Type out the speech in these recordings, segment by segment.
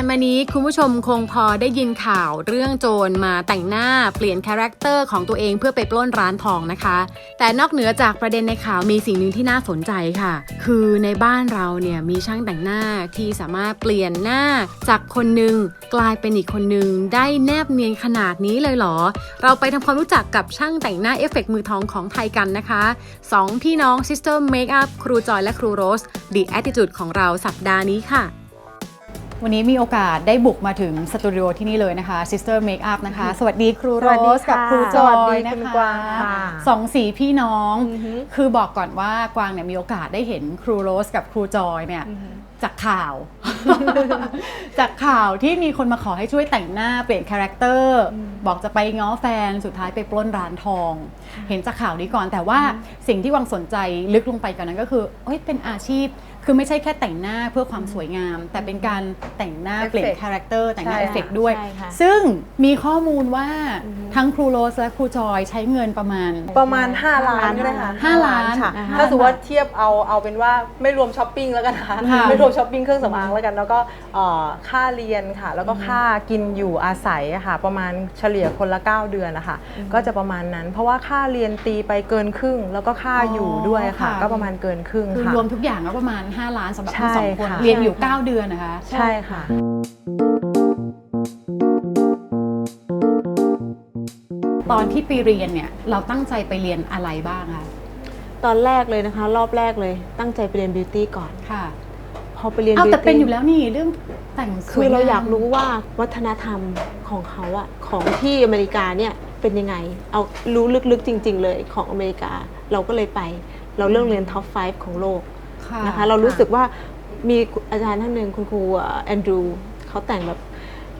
ไม่นานมานี้คุณผู้ชมคงพอได้ยินข่าวเรื่องโจรมาแต่งหน้าเปลี่ยนคาแรคเตอร์ของตัวเองเพื่อไปปล้นร้านทองนะคะ แต่นอกเหนือจากประเด็นในข่าวมีสิ่งหนึ่งที่น่าสนใจค่ะ คือในบ้านเราเนี่ยมีช่างแต่งหน้าที่สามารถเปลี่ยนหน้าจากคนหนึ่งกลายเป็นอีกคนหนึ่งได้แนบเนียนขนาดนี้เลยเหรอ เราไปทำความรู้จักกับช่างแต่งหน้าเอฟเฟกต์มือทองของไทยกันนะคะสองพี่น้อง Sister Makeup ครูจอยและครูโรส The Attitude ของเราสัปดาห์นี้ค่ะ วันนี้มีโอกาสได้บุกมาถึงสตูดิโอที่นี่เลยนะคะ Sister Makeup นะคะ สวัสดีครูสโรวัสดีสกับค่ะครูจอสวัสยดีนะคุณคะกวางค่ะสองสีพี่น้อง อือฮึ คือบอกก่อนว่ากวางเนี่ยมีโอกาสได้เห็นครูโรสกับครูจอยเนี่ยจากข่าว จากข่าวที่มีคนมาขอให้ช่วยแต่งหน้าเปลี่ยนคาแรคเตอร์บอกจะไปง้อแฟนสุดท้ายไปปล้นร้านทอง เห็นจากข่าวนี้ก่อน แต่ว่าสิ่งที่วังสนใจลึกลงไปกว่อนนั้นก็คือเอ้ยเป็นอาชีพ คือไม่ใช่แค่แต่งหน้าเพื่อความสวยงาม แต่เป็นการแต่งหน้าเปลี่ยน Effect คาแรคเตอร์แต่งหน้าใช่เอฟเฟกต์ด้วย ใช่ค่ะ ซึ่งมีข้อมูลว่าทั้งครูโรสและครูจอยใช้เงินประมาณ ประมาณ 5 ล้านก็ได้ค่ะห้าล้านค่ะ อ่าถ้าสมมติว่าเทียบเอาเอาเป็นว่าไม่รวมช้อปปิ้งแล้วกันนะคะค่ะไม่รวมช้อปปิ้งเครื่องสำอางแล้วกันแล้วก็เอ่อค่าเรียนค่ะ แล้วก็ค่ากินอยู่อาศัยอะค่ะ ประมาณเฉลี่ยคนละ 9 เดือนนะคะก็จะประมาณนั้น เพราะว่าค่าเรียนตีไปเกินครึ่ง แล้วก็ค่าอยู่ด้วยค่ะ ก็ประมาณเกินครึ่งคือค่ะ รวมทุกอย่างก็ประมาณ 5 ล้านสำหรับทั้งใช่สองคนค่ะ เรียนอยู่ 9 เดือนนะคะ ใช่ค่ะ ตอนที่ไปเรียนเนี่ยเราตั้งใจไปเรียนอะไรบ้างคะตอนแรกเลยนะคะ รอบแรกเลยตั้งใจไปเรียนบิวตี้ก่อน ค่ะพอไปเรียนเอาบิวแต่เป็นตี้อยู่แล้วนี่เรื่องแต่งสคืวยอเรางมอยากรู้ว่าวัฒนธรรมของเขาอะของที่อเมริกาเนี่ย เป็นยังไง เอารู้ลึกๆจริง ๆ เลยของอเมริกา เราก็เลยไป เราเรื่องเรียนท็อป 5 ของโลกค่ะนะคะเรารู้สึกว่ามีอาจารย์ท่านหนึ่งคุณครูแอนดรูเขาแต่งแบบ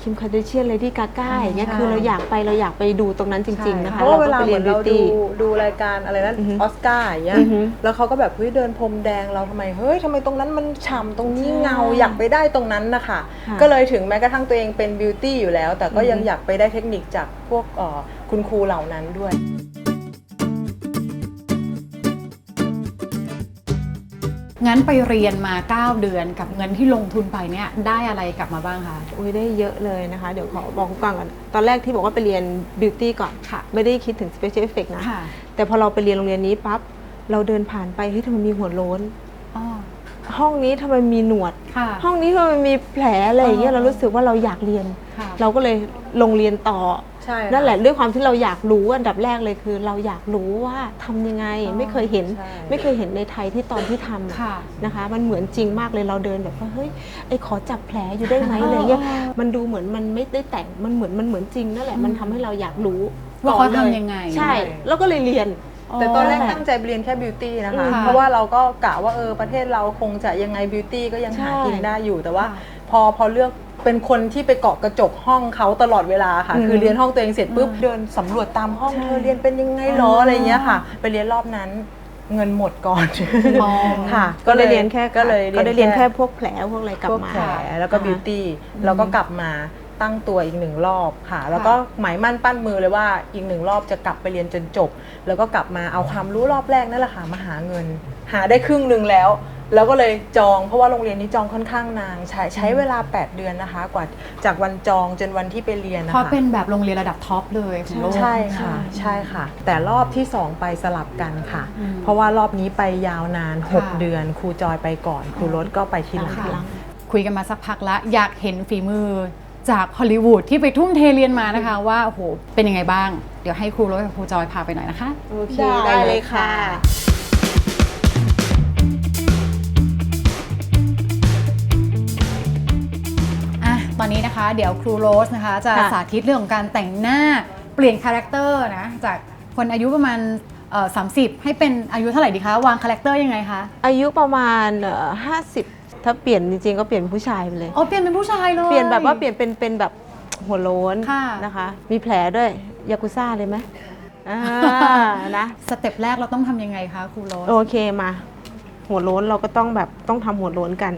คิมคาร์เดเชียนเลดี้กาก้าอย่างเงี้ยใช่คือเราอยากไปเราอยากไปดูตรงนั้นจริง ๆ นะคะเพราะว่าเวลาก็ไปเหมือนเราบิวดูตี้ดูรายการอะไรนะอือฮึออสการ์อย่างเงี้ยอือฮึแล้วเขาก็แบบเฮ้ยเดินพรมแดงเราทำไมเฮ้ยทำไมตรงนั้นมันฉ่ำตรงนี้เงาอยากไปได้ตรงนั้นนะคะค่ะก็เลยถึงแม้กระทั่งตัวเองเป็นบิวตี้อยู่แล้ว แต่ก็ยังอือฮึอยากไปได้เทคนิคจากพวกเอ่อ คุณครูเหล่านั้นด้วยงั้นไปเรียนมา 9 เดือนกับเงินที่ลงทุนไปเนี่ยได้อะไรกลับมาบ้างคะ อุ้ยได้เยอะเลยนะคะ เดี๋ยวขอบอกคุณกวางก่อน ตอนแรกที่บอกว่าไปเรียนบิวตี้ก่อนค่ะ ไม่ได้คิดถึง Special Effect นะค่ะแต่พอเราไปเรียนโรงเรียนนี้ปั๊บ เราเดินผ่านไปเฮ้ยทำไมมีหัวโล้นอ๋อห้องนี้ทำไมมีหนวดค่ะห้องนี้ทำไมมีแผลอะไรอย่างเงี้ยอ๋อเรารู้สึกว่าเราอยากเรียนค่ะเราก็เลยลงเรียนต่อใช่นั่นแหละด้วยความที่เราอยากรู้อันดับแรกเลยคือ เราอยากรู้ว่าทำยังไงอ๋อไม่เคยเห็นใช่ไม่เคยเห็นในไทยที่ตอนที่ทำอะค่ะนะคะ มันเหมือนจริงมากเลยเราเดินแบบว่าเฮ้ยไอ้ขอจับแผลอยู่ได้ไหมอะไรเงี้ยอ๋อมันดูเหมือนมันไม่ได้แต่งมันเหมือนมันเหมือนจริงนั่นแหละมันทำให้เราอยากรู้ว่าเขาก่อนลทำยังไง ใช่ แล้วก็เลยเรียน แต่ตอนแรกอ๋อตั้งใจไปเรียนแค่บิวตี้นะคะอืมเพราะว่าเราก็กะว่าเออประเทศเราคงจะยังไงบิวตี้ก็ยังหาใช่กินได้อยู่แต่ว่าค่ะพอพอเลือกเป็นคนที่ไปเกาะกระจกห้องเขาตลอดเวลาค่ะอืมคือเรียนห้องตัวเองเสร็จปุ๊บอืมเดินสำรวจตามห้องใช่เธอเรียนเป็นยังไงหรออะไรเงี้ยค่ะ ไปเรียนรอบนั้นเงินหมดก่อนอ๋อค่ะ ก็ได้เรียนแค่ก็เลยก็ได้เรียนแค่พวกแผลพวกอะไรกลับพวกมาแผลแล้วก็นะคะบิวตี้แล้วก็กลับมา ตั้งตัวอีกหนึ่งรอบค่ะ แล้วก็หมายมั่นปั้นมือเลยว่าอีกหนึ่งรอบจะกลับไปเรียนจนจบ แล้วก็กลับมาเอาความรู้รอบแรกนั่นแหละค่ะมาหาเงิน หาได้ครึ่งหนึ่งแล้ว แล้วก็เลยจองเพราะว่าโรงเรียนนี้จองค่อนข้างนานใช้ใช้เวลา 8 เดือนนะคะ กว่าจากวันจองจนวันที่ไปเรียนนะเพราะคะเป็นแบบโรงเรียนระดับท็อปเลยของโลกใช่ค่ะใช่ค่ะ แต่รอบที่ 2 ไปสลับกันค่ะอืมเพราะว่ารอบนี้ไปยาวนานค่ะ6เดือนครูจอยไปก่อนครูรถก็ไปทีหลังค่ะคุยกันมาสักพักแล้วอยากเห็นฝีมือ จากฮอลลีวูดที่ไปทุ่มเทเรียนมานะคะว่าโอ้โหเป็นยังไงบ้าง เดี๋ยวให้ครูรถกับครูจอยพาไปหน่อยนะคะ โอเค ได้ได้เลเลยยค่ะค่ะ อะ ตอนนี้นะคะ เดี๋ยวครูโรสนะคะ จะค่ะ สาธิตเรื่องของการแต่งหน้าเปลี่ยนคาแรคเตอร์นะ จากคนอายุประมาณเอ่อ30ให้เป็นอายุเท่าไหร่ดีคะ วางคาแรคเตอร์ยังไงคะ อายุประมาณห้าสิบ ถ้าเปลี่ยนจริงๆก็เปลี่ยนเป็นผู้ชายไปเลย อ๋อเปลี่ยนเป็นผู้ชายเลย เปลี่ยนแบบว่าเปลี่ยนเป็นเป็นแบบหัวโล้นค่ะ นะคะ มีแผลด้วย ยากุซ่าเลยไหมอ่านะ สเต็ปแรกเราต้องทำยังไงคะครูโรสโอเคมา หัวโล้นเราก็ต้องแบบต้องทำหัวโล้นกัน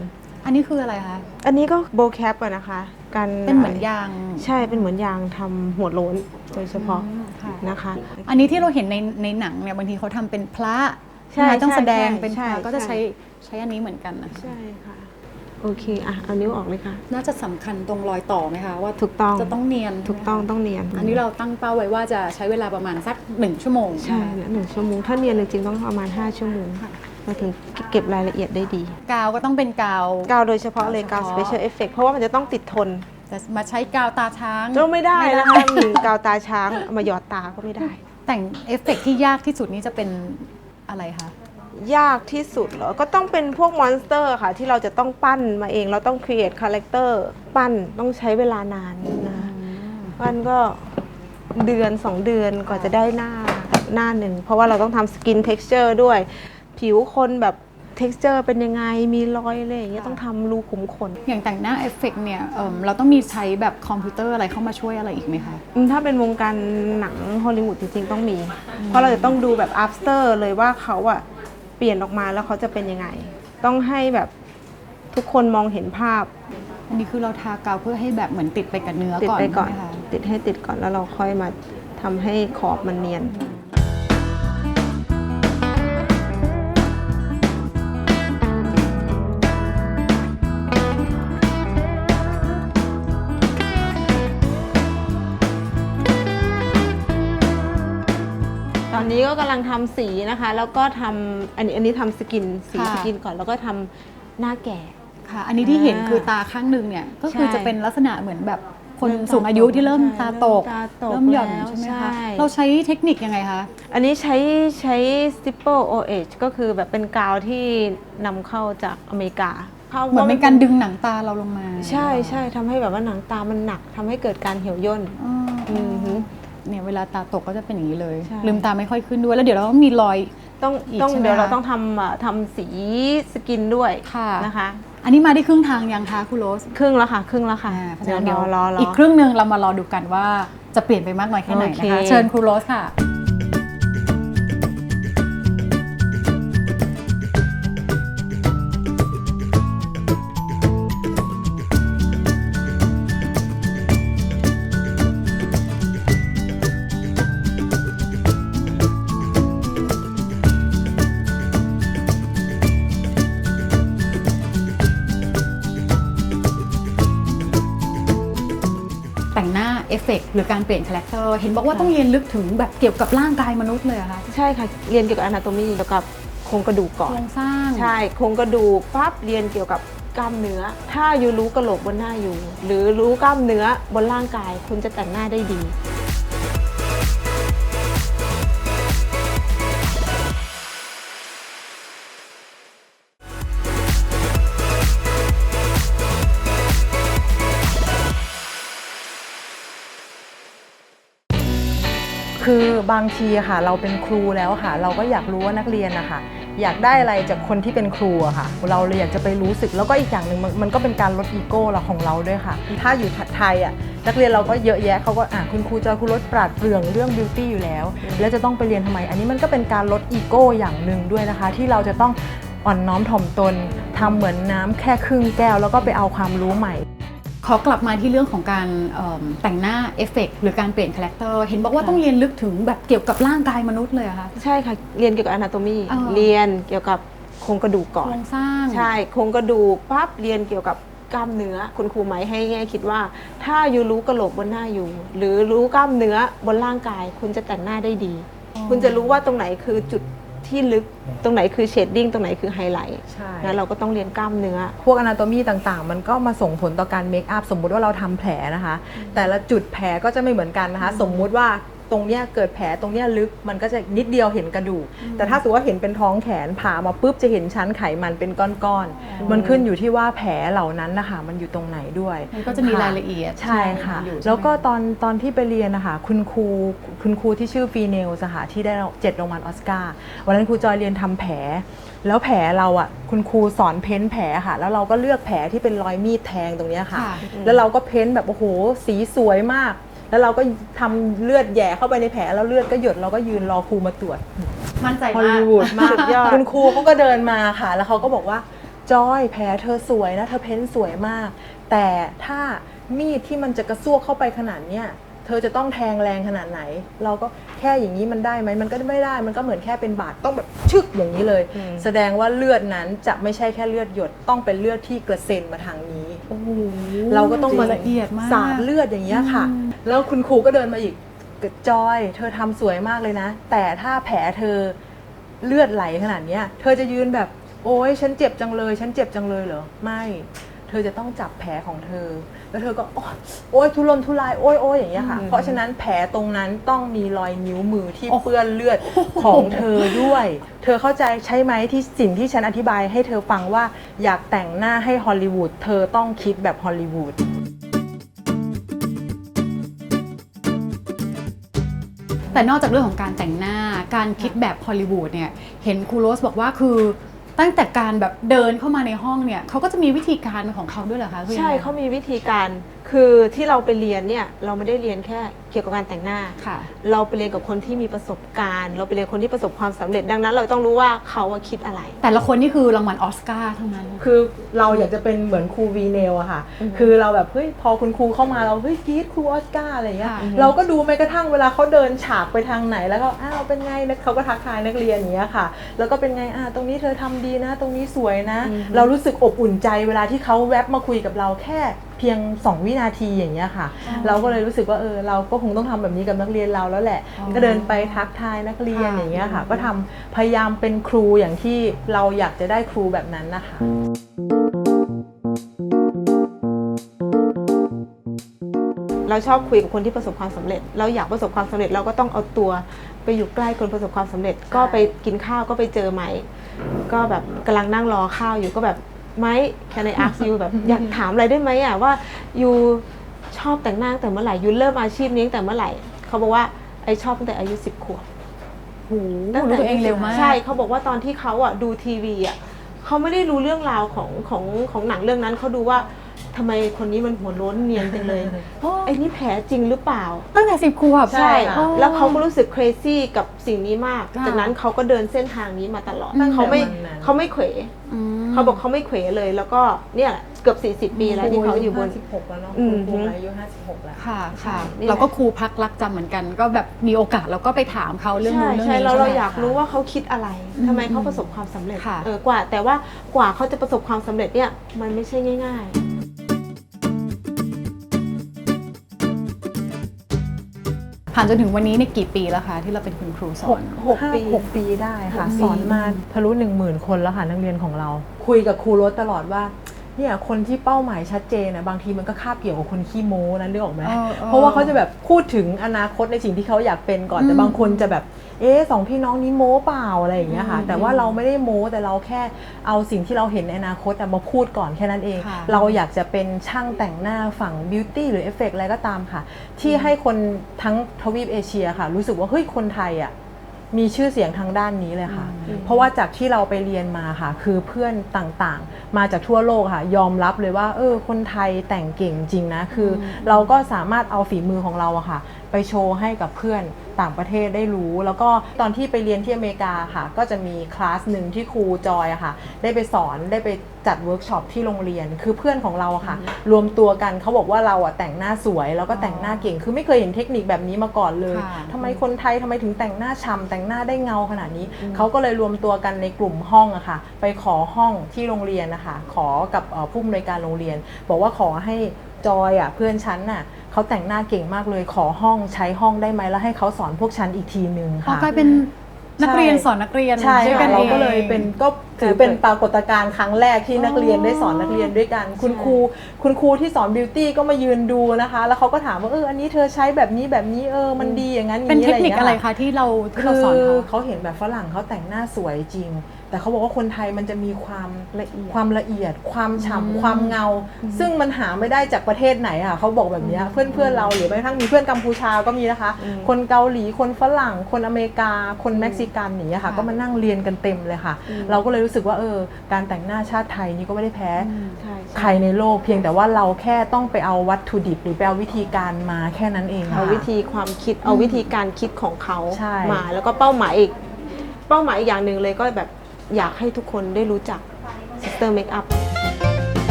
อันนี้คืออะไรคะอันนี้ก็โบแคปอะนะคะกันเป็นเหมือนยางใช่เป็นเหมือนยางทำหัวโล้นโดยเฉพาะอืมค่ะนะคะ อันนี้ที่เราเห็นในในหนังเนี่ยบางทีเขาทำเป็นพระ ใช่ไหมต้องใช่แสดงใช่เป็นพใช่ระก็จะใช่ใช้ใช้อันนี้เหมือนกันนะคะใช่ค่ะโโอเคอะเอานิ้วออกเลยค่ะ น่าจะสำคัญตรงรอยต่อไหมคะว่าถูกต้อง จะต้องเนียนถูกต้องต้องเนียนอันนี้เราตั้งเป้าไว้ว่าจะใช้เวลาประมาณสักหนึ่งชั่วโมงใช่นะหนึ่งชั่วโมงถ้าเนียนจริงๆต้องประมาณ 5 ชั่วโมงเราถึงเก็บรายละเอียดได้ดี กาวก็ต้องเป็นกาว กาวโดยเฉพาะเลยกาวเฉพาะ special effect เพราะว่ามันจะต้องติดทนจะมาใช้กาวตาช้างก็ไม่ได้ไม่ได้นะคะอืมกาวตาช้างเอามาหยอดตาก็ไม่ได้ แต่งเอฟเฟกต์ที่ยากที่สุดนี้จะเป็น อะไรคะ ยากที่สุดเหรอ ก็ต้องเป็นพวกมอนสเตอร์ค่ะ ที่เราจะต้องปั้นมาเอง เราต้อง create character ปั้นต้องใช้เวลานานนะปั้นก็เดือน 2 เดือนกว่าจะได้หน้าหน้าหนึ่ง เพราะว่าเราต้องทำ skin texture ด้วย ผิวคนแบบ texture เป็นยังไงมีรอยอะไรอย่างเงี้ยต้องทำรูขุมขนอย่างแต่งหน้าเอฟเฟกต์เนี่ยเอิ่มเราต้องมีใช้แบบคอมพิวเตอร์อะไรเข้ามาช่วยอะไรอีกไหมคะ อืมถ้าเป็นวงการหนังฮอลลีวูดจริงๆ ต้องมี เพราะเราจะต้องดูแบบ after เลยว่าเขาอะเปลี่ยนออกมาแล้วเขาจะเป็นยังไง ต้องให้แบบทุกคนมองเห็นภาพอันนี้คือเราทากาวเพื่อให้แบบเหมือนติดไปกับเนื้อติดก่อนไปก่อน ใช่ไหมคะ ติดให้ติดก่อนแล้วเราค่อยมาทำให้ขอบมันเนียน อนนี้ก็กำลังทำสีนะคะ แล้วก็ทำอันนี้อันนี้ทำสกินสีสกินก่อนแล้วก็ทำหน้าแก่ ค่ะ อันนี้ที่เห็นอ่าคือตาข้างหนึ่งเนี่ยก็คือใช่จะเป็นลักษณะเหมือนแบบคนเริ่มตาสูงอายุที่เริ่มตกตาตกใช่เริ่มตาตกเริ่มหย่อนแล้วใช่ไหมใช่คะเราใช้เทคนิคยังไงคะ อันนี้ใช้ใช้ Stipple OH ก็คือแบบเป็นกาวที่นำเข้าจากอเมริกาข้าเหมือนเป็นการดึงหนังตาเราลงมาใช่ใช่ทำให้แบบว่าหนังตามันหนักทำให้เกิดการเหี่ยวย่นอ๋อออือฮึ เนี่ยเวลาตาตกก็จะเป็นอย่างนี้เลย ใช่ ลืมตาไม่ค่อยขึ้นด้วยแล้วเดี๋ยวเราต้องมีรอย ต้องอีกต้องใช่ไหมเดี๋ยวเราคะ ต้องทำอะทำสีสกินด้วยค่ะนะคะ อันนี้มาได้ครึ่งทางยังคะคุณโรสครึ่งแล้วค่ะ ครึ่งแล้วค่ะอ่าเพราะฉะเดี๋ยวนั้นเดี๋ยวรอรอรออีกครึ่งหนึ่งเรามารอดูกันว่าจะเปลี่ยนไปมากน้อยแค่ไหนโอนะเคคะ เชิญครูโรสค่ะ กต์หรือการเปลี่ยนคาแรคเตอร์เห็นบอกว่าต้องเรียนลึกถึงแบบเกี่ยวกับร่างกายมนุษย์เลยเหรอะคะใช่ค่ะ เรียนเกี่ยวกับ anatomy เกี่ยวกับโครงกระดูกก่อโครนงสร้าง ใช่โครงกระดูกปั๊บเรียนเกี่ยวกับกล้ามเนื้อ ถ้าอยู่รู้กระโหลกบนหน้าอยู่ หรือรู้กล้ามเนื้อบนร่างกาย คุณจะแต่งหน้าได้ดี อบางทีค่ะ เราเป็นครูแล้วค่ะ เราก็อยากรู้ว่านักเรียนนะคะอยากได้อะไรจากคนที่เป็นครูอะค่ะ เราเลยอยากจะไปรู้สึกแล้วก็อีกอย่างหนึ่งมันมันก็เป็นการลดอีโก้เราของเราด้วยค่ะ ถ้าอยู่ไทยอะนักเรียนเราก็เยอะแยะเขาก็อะคุณครูจะคุณลดปราดเปรื่องเรื่องบิวตี้อยู่แล้ว แล้วจะต้องไปเรียนทำไม อันนี้มันก็เป็นการลดอีโก้อย่างหนึ่งด้วยนะคะ ที่เราจะต้องอ่อนน้อมถ่อมตนทำเหมือนน้ำแค่ครึ่งแก้ว แล้วก็ไปเอาความรู้ใหม่ ขอกลับมาที่เรื่องของการเอิ่มแต่งหน้าเอฟเฟกต์หรือการเปลี่ยนคาแรคเตอร์เห็นบอกว่าต้องเรียนลึกถึงแบบเกี่ยวกับร่างกายมนุษย์เลยเหรอะคะใช่ค่ะ เรียนเกี่ยวกับ anatomy อ่าเรียนเกี่ยวกับโครงกระดูกก่โคอรนงสร้างใช่โครงกระดูกปั๊บเรียนเกี่ยวกับกล้ามเนื้อคุณครูไหมให้แง่คิดว่า ถ้าอยู่รู้กระโหลกบนหน้าอยู่ หรือรู้กล้ามเนื้อบนร่างกาย คุณจะแต่งหน้าได้ดี คุณจะรู้ว่าตรงไหนคือจุด ที่ลึกตรงไหนคือเชดดิ้งตรงไหนคือไฮไลท์ใช่ นะเราก็ต้องเรียนกล้ามเนื้อ พวกอนาโตมีต่างๆ มันก็มาส่งผลต่อการเมคอัพสมมุติว่าเราทำแผลนะคะ แต่ละจุดแผลก็จะไม่เหมือนกันนะคะ สมมุติว่า ตรงเนี้ยเกิดแผลตรงเนี้ยลึกมันก็จะนิดเดียวเห็นกระดูก แต่ถ้าสมมติว่าเห็นเป็นท้องแขนผ่ามาปุ๊บจะเห็นชั้นไขมันเป็นก้อนๆมันขึ้นอยู่ที่ว่าแผลเหล่านั้นนะคะมันอยู่ตรงไหนด้วย มันก็จะมีรายละเอียดใช่ค่ะอยู่ใช่ไหมแล้วก็ตอนตอนที่ไปเรียนนะคะคุณครูคุณครูที่ชื่อฟีเนลสหที่ได้เจ็ดรางวัลออสการ์วันนั้นครูจอยเรียนทำแผลแล้วแผลเราอะคุณครูสอนเพ้นท์แผลค่ะ แล้วเราก็เลือกแผลที่เป็นรอยมีดแทงตรงเนี้ยค่ะค่ะ แล้วเราก็เพ้นท์แบบโอ้โหสีสวยมาก แล้วเราก็ทำเลือดแหย่เข้าไปในแผลแล้วเลือดก็หยดเราก็ยืนรอครูมาตรวจมั่นใจฮอลมากลีวูดมากสุดยอดคุณครูเขาก็เดินมาค่ะ แล้วเขาก็บอกว่าจอยแผลเธอสวยนะเธอเพ้นสวยมาก แต่ถ้ามีดที่มันจะกระซวกเข้าไปขนาดเนี้ย เธอจะต้องแทงแรงขนาดไหน เราก็แค่อย่างนี้มันได้ไหมมันก็ไม่ได้ มันก็เหมือนแค่เป็นบาดต้องแบบชึกอย่างนี้เลย อืม แสดงว่าเลือดนั้นจะไม่ใช่แค่เลือดหยดต้องเป็นเลือดที่กระเซ็นมาทางนี้ โอ้โหเราก็ต้องมาละเอียดมาก สาดเลือดอย่างเงี้ยค่ะ อืม แล้วคุณครูก็เดินมาอีกจอย เธอทำสวยมากเลยนะ แต่ถ้าแผลเธอเลือดไหลขนาดเนี้ย เธอจะยืนแบบ โอ๊ยฉันเจ็บจังเลย ฉันเจ็บจังเลยเหรอ ไม่เธอจะต้องจับแผลของเธอ แล้วเธอก็โอ๊ยโอ๊ยทุรนทุรายโอ๊ยโอ๊ยอย่างเงี้ยค่ะ เพราะฉะนั้นแผลตรงนั้นต้องมีรอยนิ้วมือที่เปื้อนเลือดของเธอด้วย เธอเข้าใจใช่ไหมที่สิ่งที่ฉันอธิบายให้เธอฟังว่าอยากแต่งหน้าให้ฮอลลีวูดเธอต้องคิดแบบฮอลลีวูดแต่นอกจากเรื่องของการแต่งหน้าการคิดแบบฮอลลีวูดเนี่ยเห็นครูโรสบอกว่าคือ ตั้งแต่การแบบเดินเข้ามาในห้องเนี่ยเขาก็จะมีวิธีการของเขาด้วยเหรอคะคือยังใช่เขามีวิธีการคือที่เราไปเรียนเนี่ยเราไม่ได้เรียนแค่ เกี่ยวกับการแต่งหน้า ค่ะ เราไปเรียนกับคนที่มีประสบการณ์ เราไปเรียนคนที่ประสบความสำเร็จดังนั้น เราต้องรู้ว่าเขาอะคิดอะไร แต่ละคนนี่คือรางวัลออสการ์ทั้งนั้น คือเราอยากจะเป็นเหมือนครูวีเนลอะค่ะคือเราแบบเฮ้ยพอคุณครูเข้ามาเราเฮ้ยกรีดครูออสการ์อะไรอย่างเงี้ย ค่ะ เราก็ดูแม้กระทั่งเวลาเขาเดินฉากไปทางไหน แล้วก็อ้าวเป็นไงนะเขาก็ทักทายนักเรียนอย่างเงี้ยค่ะ แล้วก็เป็นไงอ่าตรงนี้เธอทำดีนะ ตรงนี้สวยนะเรารู้สึกอบอุ่นใจเวลาที่เขาแวบมาคุยกับเราแค่เพียง 2 วินาทีอย่างเงี้ยค่ะ เราก็เลยรู้สึกว่าเออเราก็คงต้องทำแบบนี้กับนักเรียนเราแล้วแหละอ๋อก็เดินไปทักทายนักเรียนค่ะอย่างเงี้ยค่ะ ก็ทำพยายามเป็นครูอย่างที่เราอยากจะได้ครูแบบนั้นนะคะเราชอบคุยกับคนที่ประสบความสำเร็จ เราอยากประสบความสำเร็จเราก็ต้องเอาตัวไปอยู่ใกล้คนประสบความสำเร็จ ก็ไปกินข้าวก็ไปเจอไหมก็แบบกำลังนั่งรอข้าวอยู่ก็แบบ ไหม can I ask you แบบอยากถามอะไรได้ไหมอะว่ายูชอบแต่งหน้าตั้งแต่เมื่อไหร่ยูเริ่มอาชีพนี้ตั้งแต่เมื่อไหร่ เขาบอกว่าไอชอบตั้งแต่อายุสิบขวบโอ้โหรู้ตัวเองเร็วมาก ใช่เขาบอกว่าตอนที่เขาอะดูทีวีอะเขาไม่ได้รู้เรื่องราวของของของหนังเรื่องนั้นเขาดูว่าทำไมคนนี้มันหัวโล้นเนียนจังเลยโอ้ ไอ้นี่แผลจริงหรือเปล่า ตั้งแต่สิบขวบ ใช่อ๋อแล้วเขาก็รู้สึก crazy กับสิ่งนี้มาก ค่ะจากนั้นเขาก็เดินเส้นทางนี้มาตลอด อืม เขาไม่แต่วันนั้น เขาไม่เขว อืม เขาบอกเขาไม่เขวเลย แล้วก็เนี่ยเกือบ 40 ปีแล้วที่เขาอยู่บน56แล้วเนาะอืมครูอายุ56แล้ว ค่ะใช่ค่ะ นี่แหละ เราก็ครูพักรักจำเหมือนกัน ก็แบบมีโอกาสเราก็ไปถามเขาเรื่องใช่นู้นเรื่องใช่นี้เราใช่เราไหมอยากรู้ว่าเขาคิดอะไรอืมทำไมเขาประสบความสำเร็จค่ะ เออกว่า แต่ว่ากว่าเขาจะประสบความสำเร็จเนี่ยมันไม่ใช่ง่ายผ่านจนถึงวันนี้ในยกี่ปีแล้วคะที่เราเป็นคุณครูสอนๆ6ปี หกปีได้ค่ะหกปีสอนมาทะลุหนึ่งหมื่นคนแล้วค่ะนักเรียนของเรา คุยกับครูรถตลอดว่าเนี่ยคนที่เป้าหมายชัดเจนนะบางทีมันก็คาบเกี่ยวกับคนขี้โม้นะนึกออกไหมเออเออเพราะว่าเขาจะแบบพูดถึงอนาคตในสิ่งที่เขาอยากเป็นก่อนแต่อืมบางคนจะแบบ เอ๊ะสองพี่น้องนี้โม้เปล่าอะไรอย่างเงี้ยค่ะอืมแต่ว่าเราไม่ได้โม้แต่เราแค่เอาสิ่งที่เราเห็นในอนาคตอะมาพูดก่อนแค่นั้นเองค่ะเราอยากจะเป็นช่างแต่งหน้าฝั่งบิวตี้หรือเอฟเฟกอะไรก็ตามค่ะ ที่ให้คนทั้งทวีปเอเชียค่ะ รู้สึกว่าเฮ้ยคนไทยอะ มีชื่อเสียงทางด้านนี้เลยค่ะอืมเพราะว่าจากที่เราไปเรียนมาค่ะ คือเพื่อนต่างๆ มาจากทั่วโลกค่ะ ยอมรับเลยว่า เออ คนไทยแต่งเก่งจริงนะ คืออเราก็สามารถเอาฝีมือของเราอะค่ะ ไปโชว์ให้กับเพื่อนต่างประเทศได้รู้ แล้วก็ตอนที่ไปเรียนที่อเมริกาค่ะ ก็จะมีคลาสหนึ่งที่ครูจอยอะค่ะ ได้ไปสอนได้ไปจัดเวิร์กช็อปที่โรงเรียน คือเพื่อนของเราอะค่ะ รวมตัวกันเขาบอกว่าเราอะแต่งหน้าสวย แล้วก็แต่งหน้าเก่ง คือไม่เคยเห็นเทคนิคแบบนี้มาก่อนเลยค่ะทำไมคนไทยทำไมถึงแต่งหน้าฉ่ำแต่งหน้าได้เงาขนาดนี้ เขาก็เลยรวมตัวกันในกลุ่มห้องอะค่ะ ไปขอห้องที่โรงเรียนนะคะขอกับเอ่อผู้อำนวยการโรงเรียน บอกว่าขอให้ จอยอะเพื่อนฉันน่ะเขาแต่งหน้าเก่งมากเลยขอห้องใช้ห้องได้ไหมแล้วให้เขาสอนพวกฉันอีกทีนึงอ๋อค่ะ กลายเป็นนักเรียนสอนนักเรียนใช่ด้วยกัค่ะนเราอง ก็เลยเป็นก็ ถือเป็นปรากฏการณ์ครั้งแรกที่นักเรียนได้สอนนักเรียนด้วยกัน คุณครูคุณครูที่สอนบิวตี้ก็มายืนดูนะคะ แล้วเขาก็ถามว่าเอออันนี้เธอใช้แบบนี้แบบนี้เออมันดีอย่างนั้นอย่างเป็นนี้เทคนิคอะไรย่างงี้ยคะที่เราที่คืเราอสอนเขาเขาเห็นแบบฝรั่งเขาแต่งหน้าสวยจริง แต่เขาบอกว่าคนไทยมันจะมีความละเอียดความละเอียด ความอืมฉ่ำความเงา ซึ่งมันหาไม่ได้จากประเทศไหนอะเขาบอกแบบเนี้ยเพื่อนเพื่อนๆเราหรือแม้กระทั่งมีเพื่อนกัมพูชาก็มีนะคะอืมคนเกาหลีคนฝรั่ง คนอเมริกา คนเม็กซิกันอย่างเงี้ยค่ะค่ะก็มานั่งเรียนกันเต็มเลยค่ะอืมเราก็เลยรู้สึกว่าเออการแต่งหน้าชาติไทยนี่ก็ไม่ได้แพ้ใช่ใครในโลกเพียงแต่ว่าเราแค่ต้องไปเอาวัตถุดิบหรือไปเอาวิธีการมาแค่นั้นเองเอาค่ะวิธีความคิดเอาวิธีการคิดของเขาใช่มาแล้วก็เป้าหมายอีก เป้าหมายอีกอย่างหนึ่งเลยก็แบบอยากให้ทุกคนได้รู้จัก Sister Makeup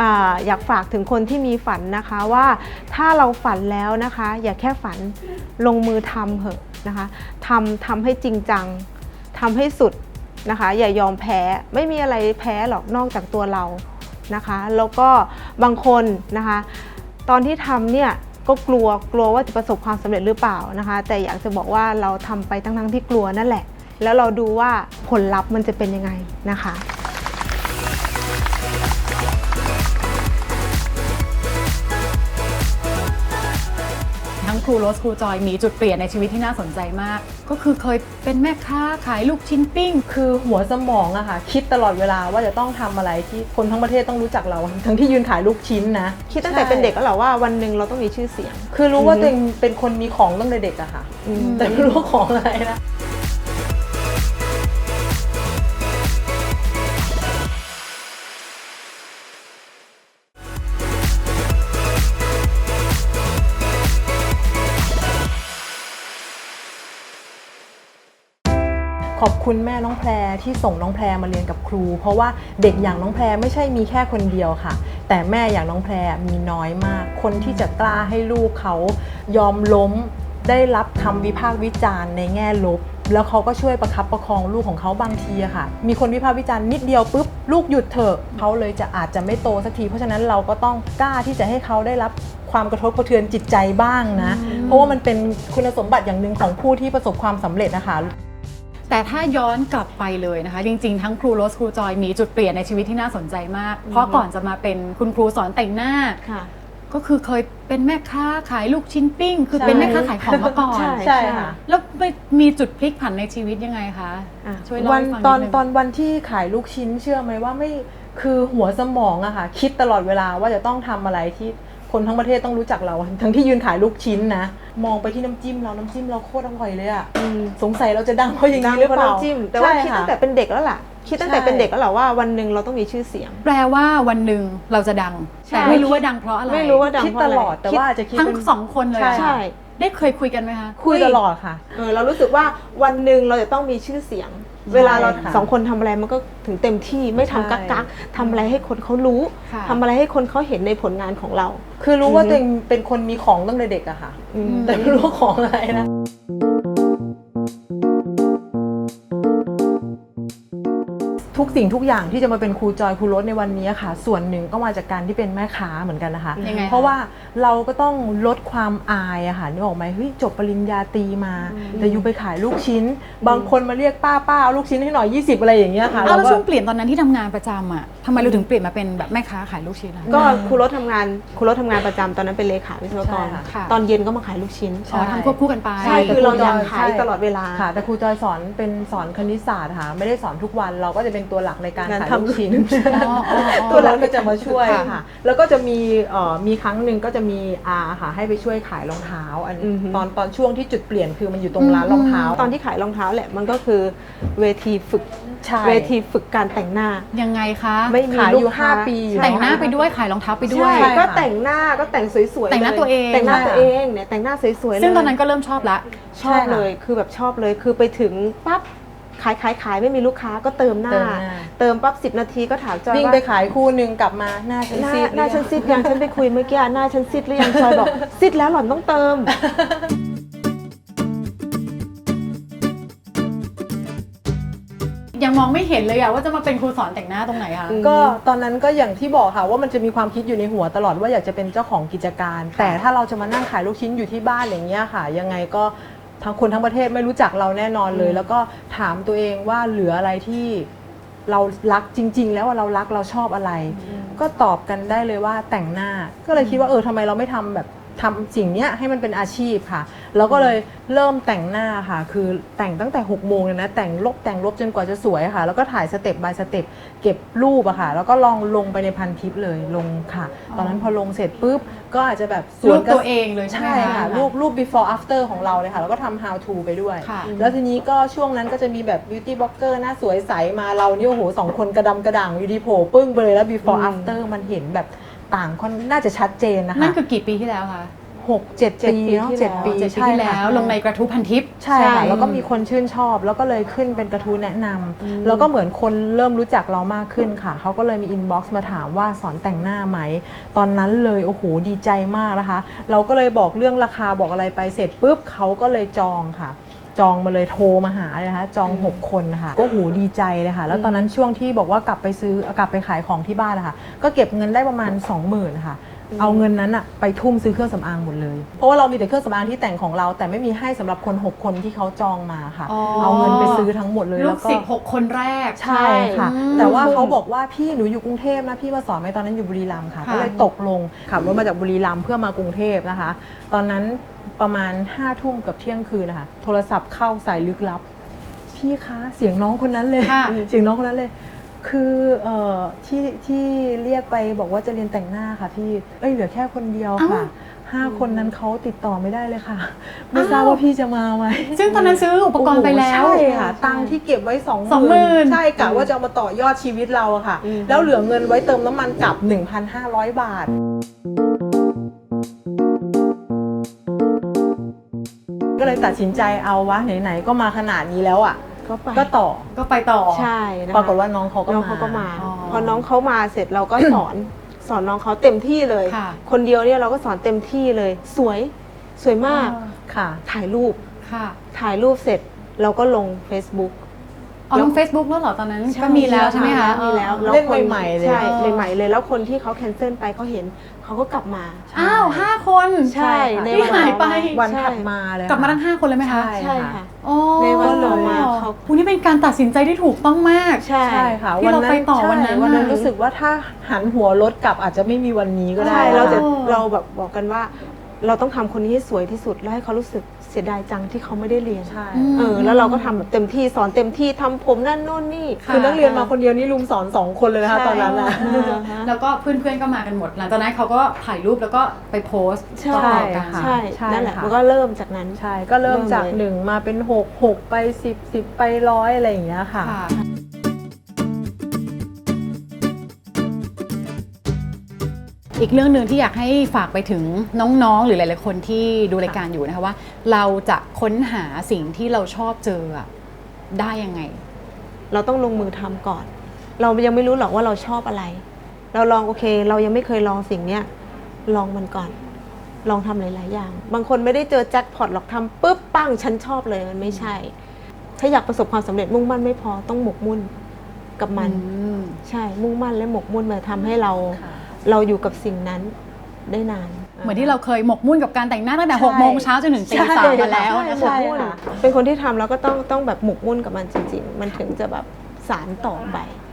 อาอยากฝากถึงคนที่มีฝันนะคะว่าถ้าเราฝันแล้วนะคะ อย่าแค่ฝันลงมือทำเถอะ นะคะทำทำให้จริงจังทำให้สุดนะคะ อย่ายอมแพ้ไม่มีอะไรแพ้หรอกนอกจากตัวเรานะคะ แล้วก็บางคนนะคะ ตอนที่ทำเนี่ยก็กลัวกลัวว่าจะประสบความสำเร็จหรือเปล่านะคะ แต่อยากจะบอกว่าเราทำไปทั้งๆที่กลัวนั่นแหละ แล้วเราดูว่าผลลัพธ์มันจะเป็นยังไงนะคะ รูโรสครูจอยมีจุดเปลี่ยนในชีวิตที่น่าสนใจมาก ก็คือเคยเป็นแม่ค้าขายลูกชิ้นปิ้ง คือหัวสมองอะค่ะคิดตลอดเวลาว่าจะต้องทำอะไรที่คนทั้งประเทศต้องรู้จักเรา ทั้งที่ยืนขายลูกชิ้นนะ คิดตั้งแต่เป็นเด็กก็เหรอว่าวันหนึ่งเราต้องมีชื่อเสียง คือรู้ว่าตัวเองเป็นคนมีของตั้งแต่เด็กอะค่ะ แต่ไม่รู้ว่าของอะไรนะ คุณแม่น้องแพรที่ส่งน้องแพรมาเรียนกับครู เพราะว่าเด็กอย่างน้องแพรไม่ใช่มีแค่คนเดียวค่ะ แต่แม่อย่างน้องแพรมีน้อยมาก คนที่จะกล้าให้ลูกเขายอมล้มได้รับคำวิพากษ์วิจารณ์ในแง่ลบ แล้วเขาก็ช่วยประคับประคองลูกของเขาบางทีอะค่ะ มีคนวิพากษ์วิจารณ์นิดเดียวปุ๊บลูกหยุดเถอะเขาเลยจะอาจจะไม่โตสักที เพราะฉะนั้นเราก็ต้องกล้าที่จะให้เขาได้รับความกระทบกระเทือนจิตใจบ้างนะ เพราะว่ามันเป็นคุณสมบัติอย่างหนึ่งของผู้ที่ประสบความสำเร็จนะคะ แต่ถ้าย้อนกลับไปเลยนะคะ จริงๆ ทั้งครูโรสครูจอยมีจุดเปลี่ยนในชีวิตที่น่าสนใจมาก เพราะก่อนจะมาเป็นคุณครูสอนแต่งหน้า ค่ะ ก็คือเคยเป็นแม่ค้าขายลูกชิ้นปิ้ง คือใช่เป็นแม่ค้าขายของมาก่อนใช่ใช่ค่ะ แล้วไปมีจุดพลิกผันในชีวิตยังไงคะอะช่วยเล่าวันให้ฟังตอนดงตอนวันที่ขายลูกชิ้นเชื่อไหมว่าไม่คือหัวสมองอะค่ะ คิดตลอดเวลาว่าจะต้องทำอะไรที่ คนทั้งประเทศต้องรู้จักเรา ทั้งที่ยืนขายลูกชิ้นนะ มองไปที่น้ำจิ้มเรา น้ำจิ้มเราโคตรอร่อยเลยอะอืมสงสัยเราจะดังเพราะอย่างดังนี้หรือเพราะเปล่าน้ำจิ้มแต่ว่าใช่คิดค่ะตั้งแต่เป็นเด็กแล้วล่ะ คิดตั้งแต่ใช่ เป็นเด็กแล้วเหรอว่าวันหนึ่งเราต้องมีชื่อเสียง แปลว่าวันหนึ่งเราจะดัง ใช่ แต่ไม่รู้ว่าดังเพราะอะไรไม่รู้ว่าดังคิดเพราะตอะไรลอดแต่ว่าอาจจะคิดทั้งเป็น สองคนเลยอะใช่ ได้เคยคุยกันไหมคะ คุยตลอดค่ะ เออเรารู้สึกว่าวันหนึ่งเราจะต้องมีชื่อเสียง เวลาเราค่ะสองคนทำอะไรมันก็ถึงเต็มที่ไม่ทำใช่กักกักทำอะไรให้คนเขารู้ค่ะทำอะไรให้คนเขาเห็นในผลงานของเรา คือรู้ว่าอือฮึตัวเองเป็นคนมีของตั้งแต่เด็กอะค่ะอืมแต่ไม่รู้ว่าของอะไรนะ ทุกสิ่งทุกอย่างที่จะมาเป็นครูจอยครูรถในวันนี้ค่ะ ส่วนหนึ่งก็มาจากการที่เป็นแม่ค้าเหมือนกันนะคะ ยังไงคะเพราะว่าเราก็ต้องลดความอายอะค่ะนึกออกไหมเฮ้ยจบปริญญาตรีมา แต่อยู่ไปขายลูกชิ้น บางคนมาเรียกป้าป้าเอาลูกชิ้นให้หน่อย 20 อะไรอย่างเงี้ยค่ะเอาแล้วก็ ช่วงเปลี่ยนตอนนั้นที่ทำงานประจำอะทำไมเราถึงเปลี่ยนมาเป็นแบบแม่ค้าขายลูกชิ้นอะ ก็ครูรถทำงานครูรถทำงานประจำตอนนั้นเป็นเลขาวิศวกรใช่ค่ะค่ะ ตอนเย็นก็มาขายลูกชิ้น อ๋อทำควบคู่กันไป ใช่ คือเราอยากขายใช่ตลอดเวลา ค่ะ แต่ครูจอยสอนเป็นสอนคณิตศาสตร์ค่ะ ไม่ได้สอนทุกวัน เราก็จะเป็นตัวหลักในการงานขายทำลูกชิ้นอ๋ออ๋ออ๋อตัวหลักก็จะมาช่วยค่ะค่ะแล้วก็จะมีเอ่อมีครั้งหนึ่งก็จะมีอาค่ะให้ไปช่วยขายรองเท้าอันอือฮึตอนตอนช่วงที่จุดเปลี่ยนคือมันอยู่ตรงร้านรองเท้า ตอนที่ขายรองเท้าแหละมันก็คือเวทีฝึกใช่เวทีฝึกการแต่งหน้ายังไงคะไม่มีขายลูอกยู่ค้า5ปีอยู่แต่งหน้าไปด้วยขายรองเท้าไปด้วยใช่ใช่ก็ค่ะแต่งหน้าก็แต่งสวยๆแต่งหน้าลยตัวเองแต่งหน้าใช่ตัวเองเนี่ยแต่งหน้าสวยๆเลยซึ่งตอนนั้นก็เริ่มชอบละชอบใช่ค่ะเลยคือแบบชอบเลยคือไปถึงปั๊บ ขายขายขายไม่มีลูกค้าก็เติมหน้า เติมหน้า เติมปั๊บสินาทีก็ถามจอยวิ่งว่าไปขายคู่หนึ่งกลับมาหน้าฉันหน้าซีดหน้าฉันซิดยังฉันไปคุยเมื่อกี้หน้าฉันซิดหรือยังจอยบอก ซิดแล้วหล่อนต้องเติม ยังมองไม่เห็นเลยอะว่าจะมาเป็นครูสอนแต่งหน้าตรงไหนคะอืมก็ตอนนั้นก็อย่างที่บอกค่ะว่ามันจะมีความคิดอยู่ในหัวตลอดว่าอยากจะเป็นเจ้าของกิจการ แต่ถ้าเราจะมานั่งขายลูกชิ้นอยู่ที่บ้านอย่างเงี้ยค่ะ ยังไงก็ ทั้งคนทั้งประเทศไม่รู้จักเราแน่นอนเลย แล้วก็ถามตัวเองว่าเหลืออะไรที่เรารักจริง ๆ แล้วว่าเรารักเราชอบอะไร ก็ตอบกันได้เลยว่าแต่งหน้า ก็เลยคิดว่าเออทำไมเราไม่ทำแบบ ทำสิ่งเนี้ยให้มันเป็นอาชีพค่ะ แล้วก็เลยเริ่มแต่งหน้าค่ะ คือแต่งตั้งแต่6กโมงเลยนะ แต่งลบแต่งลบจนกว่าจะสวยค่ะ แล้วก็ถ่ายสเต็ปบายสเต็ปเก็บรูปอะค่ะ แล้วก็ลองลงไปในพันทิปเลยลงค่ะ ตอนนั้นพอลงเสร็จปุ๊บ ก็อาจจะแบบสวนรูปตัวเองเลยใช่ไหมใช่คะค่ะ รูปรูป before after ของเราเลยค่ะ แล้วก็ทำ how to ไปด้วยค่ะแล้วทีนี้ก็ช่วงนั้นก็จะมีแบบ beauty blogger หน้าสวยใสมาเราเนี่ยโอ้โหสองคนกระดำกระด่างอยู่ดีโผล่ปึ้งไปเลยแล้ว before อืม after มันเห็นแบบ ต่างค่อนน่าจะชัดเจนนะคะนั่นคือกี่ปีที่แล้วคะ6 7ปีเนาะเจ็ดปี7ปีเจ็ดปีใช่ที่แล้ค่ะวลงในกระทู้พันทิปใช่ใช่ค่ะแล้วก็มีคนชื่นชอบ แล้วก็เลยขึ้นเป็นกระทู้แนะนำแล้วก็เหมือนคนเริ่มรู้จักเรามากขึ้นค่ะ เขาก็เลยมีอินบ็อกซ์มาถามว่าสอนแต่งหน้าไหม ตอนนั้นเลยโอ้โหดีใจมากนะคะ เราก็เลยบอกเรื่องราคาบอกอะไรไปเสร็จปุ๊บเขาก็เลยจองค่ะ จองมาเลยโทรมาหาเลยนะคะจอง 6 คนนะคะก็โหดีใจเลยค่ะ แล้วตอนนั้นช่วงที่บอกว่ากลับไปซื้อกลับไปขายของที่บ้านนะคะก็เก็บเงินได้ประมาณ 20,000นะคะ เอาเงินนั้นอะไปทุ่มซื้อเครื่องสำอางหมดเลย เพราะว่าเรามีแต่เครื่องสำอางที่แต่งของเรา แต่ไม่มีให้สำหรับคน 6 คนที่เขาจองมาค่ะ อ๋อ เอาเงินไปซื้อทั้งหมดเลยลูแล้กวก็ ศิษย์หกคนแรก ใช่ค่ะ อืมแต่ว่าเขาบอกว่าพี่หนูอยู่กรุงเทพนะพี่มาสอนไหมตอนนั้นอยู่บุรีรัมย์ค่ะ ค่ะ ก็เลยตกลงขับรถมาจากบุรีรัมย์เพื่อมากรุงเทพนะคะ ตอนนั้นประมาณ5้าทุ่มกับเที่ยงคืนนะคะโทรศัพท์เข้าสายลึกลับ พี่คะเสียงน้องคนนั้นเลยค่ะ เสียงน้องคนนั้นเลย คือเอ่อที่ที่เรียกไปบอกว่าจะเรียนแต่งหน้าค่ะพี่ เอ้ยเหลือแค่คนเดียวค่ะห้าคนนั้นเขาติดต่อไม่ได้เลยค่ะ ไม่ทราบว่าพี่จะมาไหมซึ่งตอนนั้นซื้ออุปกรณ์ไปแล้วโอ้โหใช่ค่ะ ตังค์ที่เก็บไว้สอง20,000ใช่กะว่าจะเอามาต่อยอดชีวิตเราอะค่ะอืมแล้วเหลือเงินไว้เติมน้ำมันกลับ 1,500 บาทก็เลยตัดสินใจเอาวะไหนๆก็มาขนาดนี้แล้วอะ ก็ไปก็ต่อก็ไปต่อใช่นะคะปรากฏว่าน้องเขาก็น้องมาเขาก็มาอ๋อพอน้องเขามาเสร็จเราก็สอนสอนน้องเขาเต็มที่เลยค่ะคนเดียวเนี่ยเราก็สอนเต็มที่เลย สวยสวยมากค่ะ ถ่ายรูปค่ะ ถ่ายถ่ายรูปเสร็จเราก็ลง Facebook เอาลง Facebook แล้วเหรอตอนนั้นก็มีแล้วใช่ไหมคะมีแล้วอ๋อเล่นคนใหม่ๆเลยใช่ใหม่ๆเลยแล้วคนที่เขาแคนเซิลไปเขาเห็นเขาก็กลับมาอ้าวห้าคนใช่ค่ะในที่วันหายไปวันใช่ถัดมาเลยกลับมาทั้งค่ะห้าคนเลยไหมคะใช่ใช่ค่ะโอ้ ในวันต่อมาเขา คุณนี่เป็นการตัดสินใจที่ถูกต้องมาก ใช่ใช่ค่ะที่เราไปต่อวันนั้นใช่วันนั้นน่ะรู้สึกว่าถ้าหันหัวรถกลับอาจจะไม่มีวันนี้ก็ได้ใช่เราจะอ๋อเราแบบบอกกันว่า เราต้องทำคนนี้ให้สวยที่สุดแล้วให้เขารู้สึก เสียดายจังที่เขาไม่ได้เรียน ใช่อืมเออแล้วเราก็ทำแบบเต็มที่สอนเต็มที่ทำผมนั่นโน่นนี่ค่ะ คือนักเรียนมาคนเดียวนี่ลุมสอนสองคนเลยนะคะใช่ ตอนนั้นอะอ่าฮะแล้วก็เพื่อนๆก็มากันหมด หลังจากนั้นเขาก็ถ่ายรูปแล้วก็ไปโพสต์ใช่ ต่อๆกันค่ะใช่ใช่นั่นแหละค่ะ มันก็เริ่มจากนั้น ใช่ก็เริ่มจากเริ่มเลยหนึ่งมาเป็นหกหกไปสิบสิบไปร้อยอะไรอย่างเงี้ยค่ะ ค่ะ อีกเรื่องหนึ่งที่อยากให้ฝากไปถึงน้องๆ หรือหลายๆคนที่ดูรายการอยู่นะคะว่า เราจะค้นหาสิ่งที่เราชอบเจออะได้ยังไง เราต้องลงมือทำก่อน เรายังไม่รู้หรอกว่าเราชอบอะไร เราลองโอเค เรายังไม่เคยลองสิ่งเนี้ยลองมันก่อน ลองทำหลาย ๆ อย่าง บางคนไม่ได้เจอแจ็คพอตหรอกทำปุ๊บปั้งฉันชอบเลยมันไม่ใช่ ถ้าอยากประสบความสำเร็จมุ่งมั่นไม่พอต้องหมกมุ่นกับมันอืมใช่มุ่งมั่นและหมกมุ่นมาทำให้เราค่ะ เราอยู่กับสิ่งนั้นได้นานเหมือนที่เราเคยหมกมุ่นกับการแต่งหน้าตั้งแต่ใช่หกโมงเช้าจนถึงตีสามมาแล้วใช่นะหมกคะมุ่นค่ะเป็นคนที่ทำแล้วก็ต้องต้องแบบหมกมุ่นกับมันจริง ๆ มันถึงจะแบบสารต่อไปนะฮะ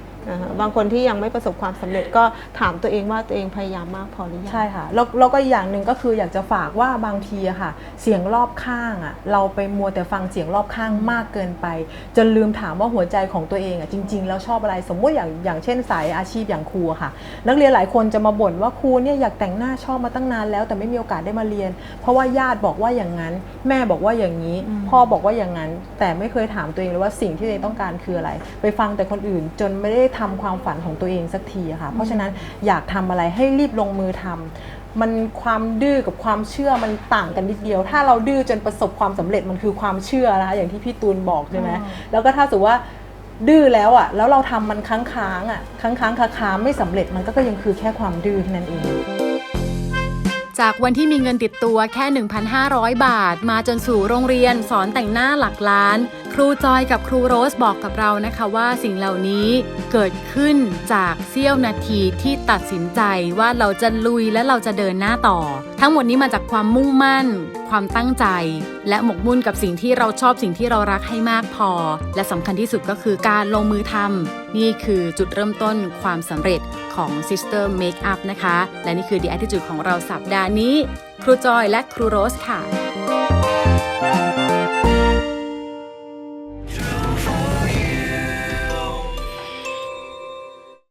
บางคนที่ยังไม่ประสบความสำเร็จก็ถามตัวเองว่าตัวเองพยายามมากพอหรือยังใช่ค่ะแล้วแล้วก็อีกอย่างหนึ่งก็คืออยากจะฝากว่าบางทีอะค่ะ เสียงรอบข้างอะเราไปมัวแต่ฟังเสียงรอบข้างมากเกินไป จนลืมถามว่าหัวใจของตัวเองอะจริง ๆ แล้วชอบอะไรสมมติอย่างอย่างเช่นสายอาชีพอย่างครูอะค่ะ นักเรียนหลายคนจะมาบ่นว่าครูเนี่ยอยากแต่งหน้าชอบมาตั้งนานแล้ว แต่ไม่มีโอกาสได้มาเรียน เพราะว่าญาติบอกว่าอย่างนั้น แม่บอกว่าอย่างนี้ พ่อบอกว่าอย่างนั้น แต่ไม่เคยถามตัวเองเลยว่าสิ่งที่ตัวเองต้องการคืออะไร ไปฟังแต่คนอื่นจนไม่ได้ทำความฝันของตัวเองสักทีอะค่ะ เพราะฉะนั้นอยากทำอะไรให้รีบลงมือทำมันความดื้อกับความเชื่อมันต่างกันนิดเดียว ถ้าเราดื้อจนประสบความสำเร็จมันคือความเชื่อนะคะอย่างที่พี่ตูนบอกใช่ไหมแล้วก็ถ้าสมมติว่าดื้อแล้วอะแล้วเราทำมันค้างค้างๆอะค้างค้างคาคาๆไม่สำเร็จมันก็ยังคือแค่ความดื้อเท่านั้นเอง จากวันที่มีเงินติดตัวแค่ 1,500 บาท มาจนสู่โรงเรียนสอนแต่งหน้าหลักล้าน ครูจอยกับครูโรสบอกกับเรานะคะว่าสิ่งเหล่านี้เกิดขึ้นจากเสี้ยวนาทีที่ตัดสินใจว่าเราจะลุยและเราจะเดินหน้าต่อ ทั้งหมดนี้มาจากความมุ่งมั่น ความตั้งใจ และหมกมุ่นกับสิ่งที่เราชอบสิ่งที่เรารักให้มากพอ และสำคัญที่สุดก็คือการลงมือทำนี่คือจุดเริ่มต้นความสำเร็จของ Sister Makeup นะคะ และนี่คือ The Attitude ของเราสัปดาห์นี้ ครูจอยและครูโรสค่ะ